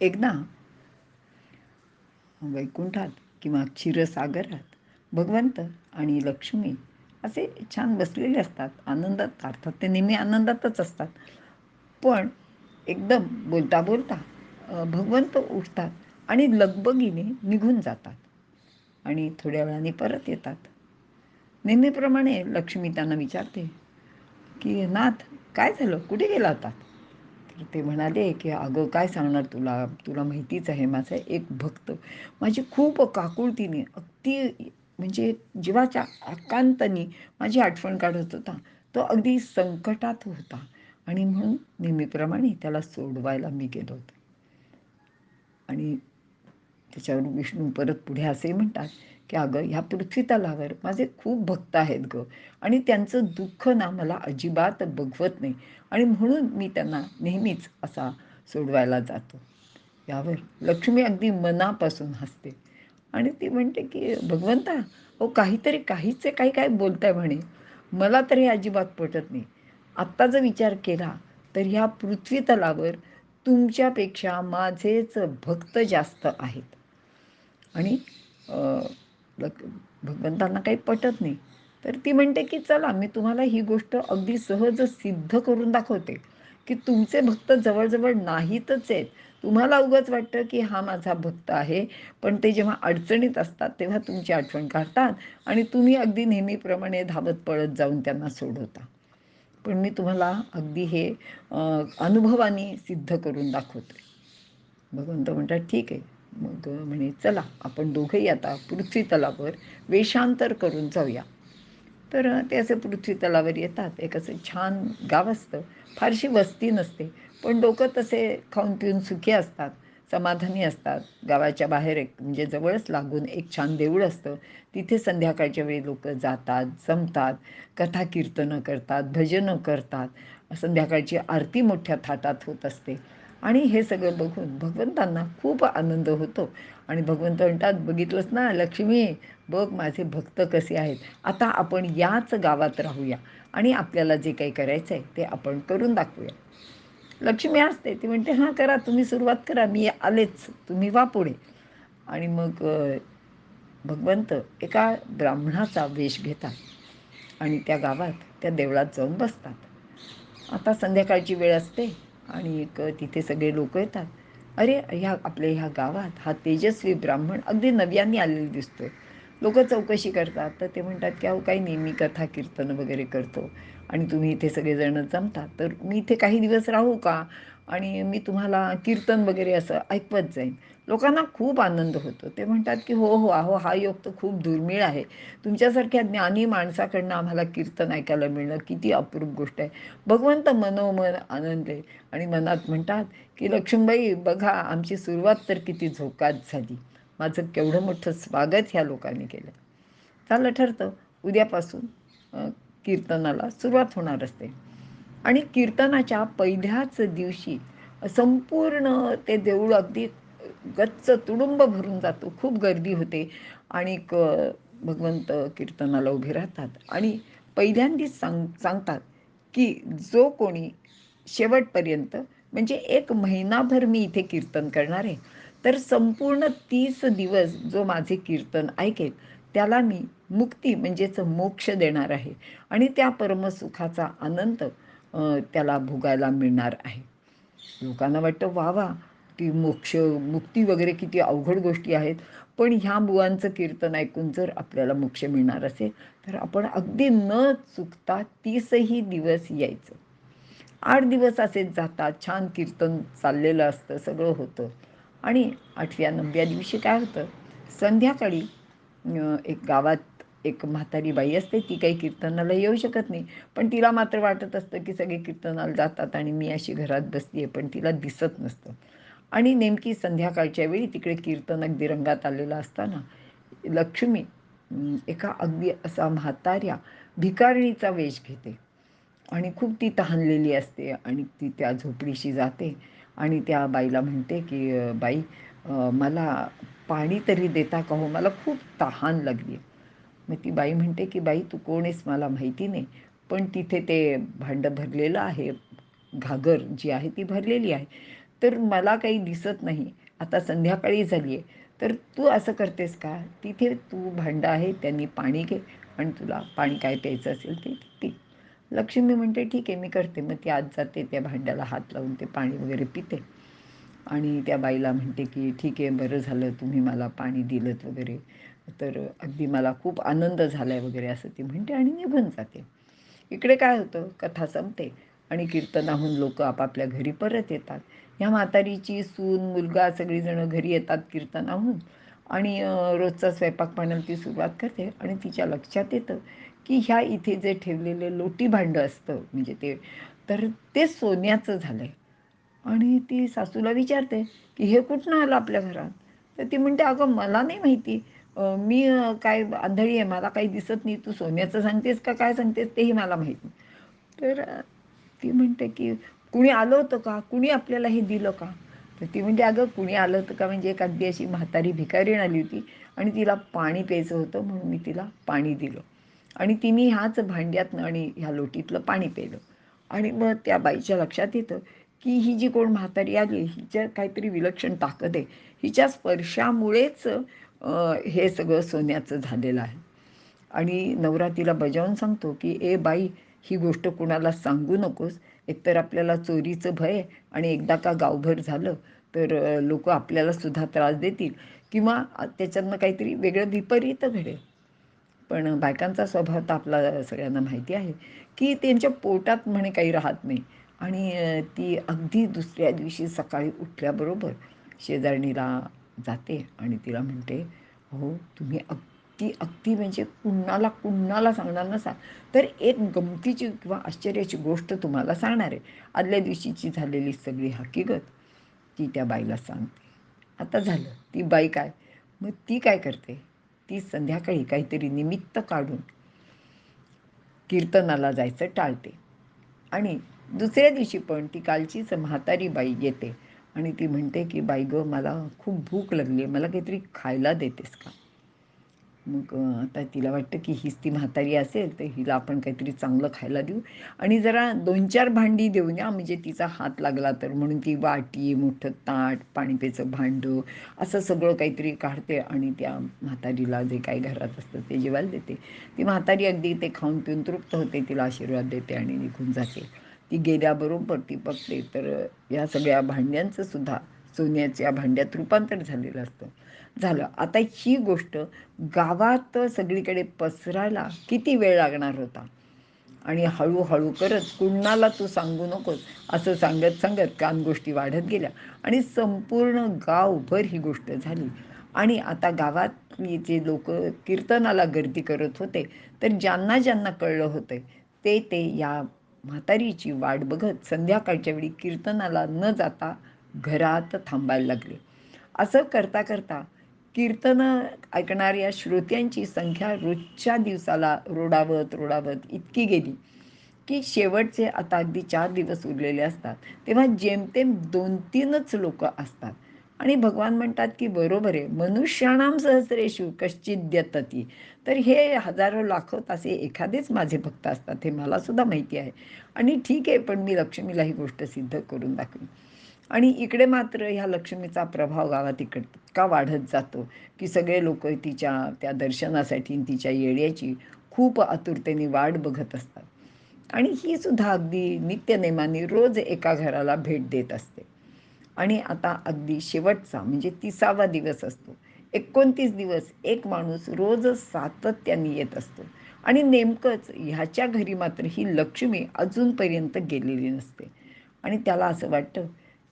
एकदा. वैकुंठात किंवा क्षीरसागरात भगवंत आणि लक्ष्मी असे छान बसलेले असतात. आनंदात अर्थात ते नेहमी आनंदातच असतात. पण एकदम बोलता बोलता भगवंत उठतात आणि लगबगीने निघून जातात आणि थोड्या वेळाने परत येतात. नेहमीप्रमाणे लक्ष्मी त्यांना विचारते की नाथ काय झालं? कुठे गेला होतात तर ते म्हणाले की अगं काय सांगणार तुला? तुला माहितीच आहे माझा एक भक्त. माझी खूप काकुळतीने अगदी म्हणजे जीवाच्या आकांतानी माझी आठवण काढत होता. तो अगदी संकटात होता आणि म्हणून नेहमीप्रमाणे त्याला सोडवायला मी गेलो होतो. आणि त्याच्यावर विष्णू परत पुढे असे म्हणतात की अगं ह्या पृथ्वीतलावर माझे खूप भक्त आहेत ग. आणि त्यांचं दुःख ना मला अजिबात बघवत नाही. आणि म्हणून मी त्यांना नेहमीच असा सोडवायला जातो. यावर. लक्ष्मी अगदी मनापासून हसते. आणि ती म्हणते की भगवंता हो काहीतरी काहीच काही काय बोलताय म्हणे. मला तर हे अजिबात पटत नाही. आत्ता जर विचार केला तर ह्या पृथ्वीतलावर तुमच्यापेक्षा माझेच भक्त जास्त आहेत. आणि भगवंतांना काही पटत नाही. तर ती म्हणते की चला मी तुम्हाला ही गोष्ट अगदी सहज सिद्ध करून दाखवते की तुमचे भक्त जवळजवळ नाहीतच आहेत. तुम्हाला उगच वाटतं की हा माझा भक्त आहे पण ते जेव्हा अडचणीत असतात तेव्हा तुमची आठवण काढतात आणि तुम्ही अगदी नेहमीप्रमाणे धावत पळत जाऊन त्यांना सोडवता. पण मी तुम्हाला अगदी हे अनुभवाने सिद्ध करून दाखवते. भगवंत म्हणतात ठीक आहे मग म्हणे चला आपण दोघंही आता पृथ्वी तलावर वेषांतर करून जाऊया. तर ते असे पृथ्वी तलावर येतात. एक असं छान गाव असतं. फारशी वस्ती नसते. पण लोकं तसे खाऊन पिऊन सुखी असतात. समाधानी असतात. गावाच्या बाहेर एक म्हणजे जवळच लागून एक छान देऊळ असतं. तिथे संध्याकाळच्या वेळी लोक जातात जमतात कथा कीर्तनं करतात भजनं करतात. संध्याकाळची आरती मोठ्या थाटात होत असते. आणि हे सगळं बघून भगवंतांना खूप आनंद होतो. आणि भगवंत म्हणतात बघितलंच ना लक्ष्मी बघ माझे भक्त कसे आहेत. आता आपण याच गावात राहूया आणि आपल्याला जे काही करायचं आहे ते आपण करून दाखवूया. लक्ष्मी असते ती म्हणते हां करा तुम्ही सुरुवात करा मी आलेच तुम्ही वा पुढे. आणि मग भगवंत एका ब्राह्मणाचा वेश घेतात आणि त्या गावात त्या देवळात जाऊन बसतात. आता संध्याकाळची वेळ असते आणि एक तिथे सगळे लोक येतात. अरे ह्या आपल्या ह्या गावात हा तेजस्वी ब्राह्मण अगदी नव्याने आलेला दिसतोय. लोक चौकशी करतात तर ते म्हणतात की अहो काही नेहमी कथा कीर्तन वगैरे करतो आणि तुम्ही इथे सगळेजण जमतात. तर मी इथे काही दिवस राहू का? आणि मी तुम्हाला कीर्तन वगैरे असं ऐकवत जाईन. लोकांना खूप आनंद होतो. ते म्हणतात की हो हो अहो हा योग तर खूप दुर्मिळ आहे. तुमच्यासारख्या ज्ञानी माणसाकडनं आम्हाला कीर्तन ऐकायला मिळणं किती अप्रूप गोष्ट आहे. भगवंत मनोमन आनंदले आणि मनात म्हणतात की लक्ष्मीबाई बघा आमची सुरुवात तर किती झोकात झाली. माझं केवढं मोठं स्वागत ह्या लोकांनी केलं. चाललं ठरतं. उद्यापासून कीर्तनाला सुरुवात होणार असते. आणि कीर्तनाच्या पहिल्याच दिवशी संपूर्ण ते देऊळ अगदी गच्च तुडुंब भरून जातो. खूप गर्दी होते. आणि भगवंत कीर्तनाला उभे राहतात. आणि पहिल्यांदीच सांग सांगतात की जो कोणी शेवटपर्यंत म्हणजे एक महिनाभर मी इथे कीर्तन करणार आहे तर संपूर्ण तीस दिवस जो माझे कीर्तन ऐकेल त्याला मी मुक्ती म्हणजेच मोक्ष देणार आहे. आणि त्या परमसुखाचा आनंद त्याला भोगायला मिळणार आहे. लोकांना वाटतं वा वा ती मोक्ष मुक्ती वगैरे किती अवघड गोष्टी आहेत पण ह्या बुवांचं कीर्तन ऐकून जर आपल्याला मोक्ष मिळणार असेल तर आपण अगदी न चुकता तीसही दिवस यायचं. आठ दिवस असेच जातात छान कीर्तन चाललेलं असतं सगळं होतं. आणि आठव्या नवव्या दिवशी काय होतं संध्याकाळी एक गावात एक म्हातारी बाई असते ती काही कीर्तनाला येऊ शकत नाही पण तिला मात्र वाटत असतं की सगळे कीर्तनाला जातात आणि मी अशी घरात बसते आहे पण तिला दिसत नसतं. आणि नेमकी संध्याकाळच्या वेळी तिकडे कीर्तन अगदी रंगात आलेलं असताना लक्ष्मी एका अगदी असा म्हाताऱ्या भिकारणीचा वेश घेते. आणि खूप ती तहानलेली असते आणि ती त्या झोपडीशी जाते आणि त्या बाईला म्हणते की बाई मला पाणी तरी देता का हो? मला खूप तहान लागली मग ती बाई म्हणते की बाई तू कोण आहेस मला माहिती नाही पण तिथे ते भांडं भरलेलं आहे घागर जी आहे ती भरलेली आहे. तर मला काही दिसत नाही. आता संध्याकाळी झाली आहे तर तू असं करतेस का? तिथे तू भांडं आहे त्यांनी पाणी घे. आणि तुला पाणी काय प्यायचं असेल ते पी. लक्ष्मी म्हणते ठीक आहे मी करते. मग ती आज जाते त्या भांड्याला हात लावून ते पाणी वगैरे पिते. आणि त्या बाईला म्हणते की ठीक आहे बरं झालं तुम्ही मला पाणी दिलंत वगैरे. तर अगदी मला खूप आनंद झाला आहे वगैरे असं ती म्हणते आणि निघून जाते. इकडे काय होतं? कथा संपते आणि कीर्तनाहून लोक आपापल्या घरी परत येतात. ह्या म्हातारीची सून मुलगा सगळीजणं घरी येतात कीर्तनाहून. आणि रोजचा स्वयंपाक पाण्याला ती सुरुवात करते आणि तिच्या लक्षात येतं की ह्या इथे जे ठेवलेले लोटी भांडं असतं म्हणजे ते तर ते सोन्याचं झालं आहे आणि ती सासूला विचारते की हे कुठनं आलं आपल्या घरात? तर ती म्हणते अगं मला नाही माहिती. मी काय आंधळी आहे मला काही दिसत नाही. तू सोन्याचं सांगतेस का? काय सांगतेस? तेही मला माहीत नाही. तर ती म्हणते की कुणी आलं होतं का? कुणी आपल्याला हे दिलं का? तर ती म्हणजे अगं कुणी आलं होतं का? म्हणजे एक अगदी अशी म्हातारी भिकारीण आली होती आणि तिला पाणी प्यायचं होतं म्हणून मी तिला पाणी दिलं. आणि तिने ह्याच भांड्यातनं आणि ह्या लोटीतलं पाणी प्यायलं. आणि मग त्या बाईच्या लक्षात येतं की ही जी कोण म्हातारी आली हिच्या काहीतरी विलक्षण ताकद आहे. हिच्या स्पर्शामुळेच हे सगळं सोन्याचं झालेलं आहे. आणि नवरा तिला बजावून सांगतो की ए बाई ही गोष्ट कुणाला सांगू नकोस. एकतर आपल्याला चोरीचं भय आणि एकदा का गावभर झालं तर लोक आपल्याला सुद्धा त्रास देतील किंवा त्याच्यातनं काहीतरी वेगळं विपरीत घडेल. पण बायकांचा स्वभाव तर आपला सगळ्यांना माहिती आहे की त्यांच्या पोटात म्हणे काही राहत नाही आणि ती अगदी दुसऱ्या दिवशी सकाळी उठल्याबरोबर शेजारणीला जाते आणि तिला म्हणते हो तुम्ही अग ती अगदी म्हणजे कुणाला कुणाला सांगणार नसा. तर एक गमतीची किंवा आश्चर्याची गोष्ट तुम्हाला सांगणार आहे. आदल्या दिवशीची झालेली सगळी हकीकत ती त्या बाईला सांगते. आता झालं. ती बाई काय? मग ती काय करते? ती संध्याकाळी काहीतरी निमित्त काढून कीर्तनाला जायचं टाळते. आणि दुसऱ्या दिवशी पण ती कालचीच म्हातारी बाई येते आणि ती म्हणते की बाई गं मला खूप भूक लागली आहे. मला काहीतरी खायला देतेस का? मग आता तिला वाटतं की हीच ती म्हातारी असेल तर हिला आपण काहीतरी चांगलं खायला देऊ. आणि जरा दोन चार भांडी देऊन या म्हणजे तिचा हात लागला तर. म्हणून ती वाटी मोठं ताट पाणीपेचं भांडं असं सगळं काहीतरी काढते आणि त्या म्हातारीला जे काही घरात असतं ते जेवायला देते. ती म्हातारी अगदी ते खाऊन पिऊन तृप्त होते तिला आशीर्वाद देते आणि निघून जाते. ती गेल्याबरोबर ती बघते तर या सगळ्या भांड्यांचं सुद्धा सोन्याच्या भांड्यात रूपांतर झालेलं असतं. झालं. आता ही गोष्ट गावात सगळीकडे पसरायला किती वेळ लागणार होता? आणि हळूहळू करत कुणाला तू सांगू नकोस असं सांगत सांगत कान गोष्टी वाढत गेल्या. आणि संपूर्ण गावभर ही गोष्ट झाली. आणि आता गावातली जे लोक कीर्तनाला गर्दी करत होते तर ज्यांना ज्यांना कळलं होतं ते ते या म्हातारीची वाट बघत संध्याकाळच्या वेळी कीर्तनाला न जाता घरात थांबायला लागले. असं करता करता कीर्तनं ऐकणाऱ्या श्रोत्यांची संख्या रोजच्या दिवसाला रोडावत रोडावत इतकी गेली की शेवटचे आता अगदी चार दिवस उरलेले असतात. तेव्हा जेमतेम दोन तीनच लोक असतात. आणि भगवान म्हणतात की बरोबर आहे मनुष्याणाम सहस्रेशू कश्चित द्यतती. तर हे हजारो लाखो तासे एखादेच माझे भक्त असतात हे मला सुद्धा माहिती आहे. आणि ठीक आहे पण मी लक्ष्मीला ही गोष्ट सिद्ध करून दाखवी आणि इकडे मात्र ह्या लक्ष्मीचा प्रभाव गावात इतका वाढत जातो की सगळे लोक तिच्या त्या दर्शनासाठी तिच्या येण्याची खूप आतुरतेने वाट बघत असतात. आणि ही सुद्धा अगदी नित्यनेमाने रोज एका घराला भेट देत असते. आणि आता अगदी शेवटचा म्हणजे तिसावा दिवस असतो. एकोणतीस दिवस एक माणूस रोज सातत्याने येत असतो. आणि नेमकंच ह्याच्या घरी मात्र ही लक्ष्मी अजूनपर्यंत गेलेली नसते. आणि त्याला असं वाटतं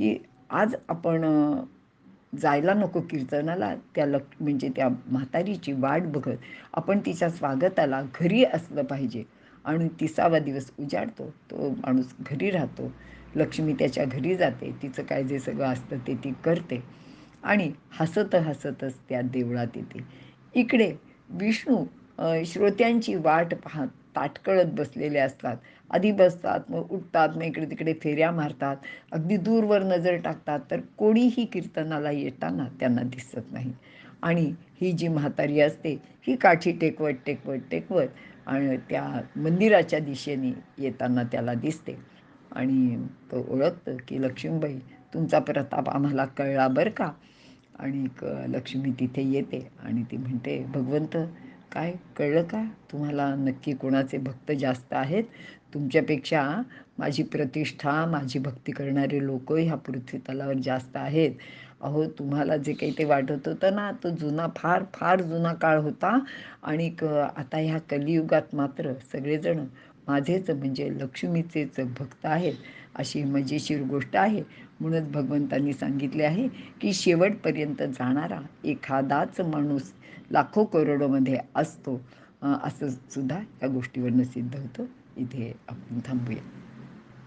की आज आपण जायला नको कीर्तनाला त्या लक म्हणजे त्या म्हातारीची वाट बघत आपण तिच्या स्वागताला घरी असलं पाहिजे. आणि तिसावा दिवस उजाडतो तो माणूस घरी राहतो. लक्ष्मी त्याच्या घरी जाते तिचं काय जे सगळं असतं ते ती करते. आणि हसत हसतच त्या देवळात येते. इकडे विष्णू श्रोत्यांची वाट पाहत ताटकळत बसलेले असतात. आधी बसतात मग उठतात मग इकडे तिकडे फेऱ्या मारतात. अगदी दूरवर नजर टाकतात तर कोणीही कीर्तनाला येताना त्यांना दिसत नाही. आणि ही जी म्हातारी असते ही काठी टेकवत टेकवत टेकवत आणि त्या मंदिराच्या दिशेने येताना त्याला दिसते. आणि तो ओळखतं की लक्ष्मीबाई तुमचा प्रताप आम्हाला कळला बरं का? आणि लक्ष्मी तिथे येते. आणि ती म्हणते भगवंत काय कळलं का? तुम्हाला नक्की कोणाचे भक्त जास्त आहेत? तुमच्यापेक्षा माझी प्रतिष्ठा माझी भक्ती करणारे लोक ह्या पृथ्वी तलावर जास्त आहेत. अहो तुम्हाला जे काही ते वाटत होतं ना तो जुना फार फार जुना काळ होता. आणि क आता ह्या कलियुगात मात्र सगळेजण माझेच म्हणजे लक्ष्मीचेच भक्त आहेत अशी मजेशीर गोष्ट आहे. म्हणूनच भगवंतांनी सांगितले आहे की शेवटपर्यंत जाणारा एखादाच माणूस लाखो करोडोमध्ये असतो असं सुद्धा या गोष्टीवरनं सिद्ध होतं. इथे आपण थांबूया.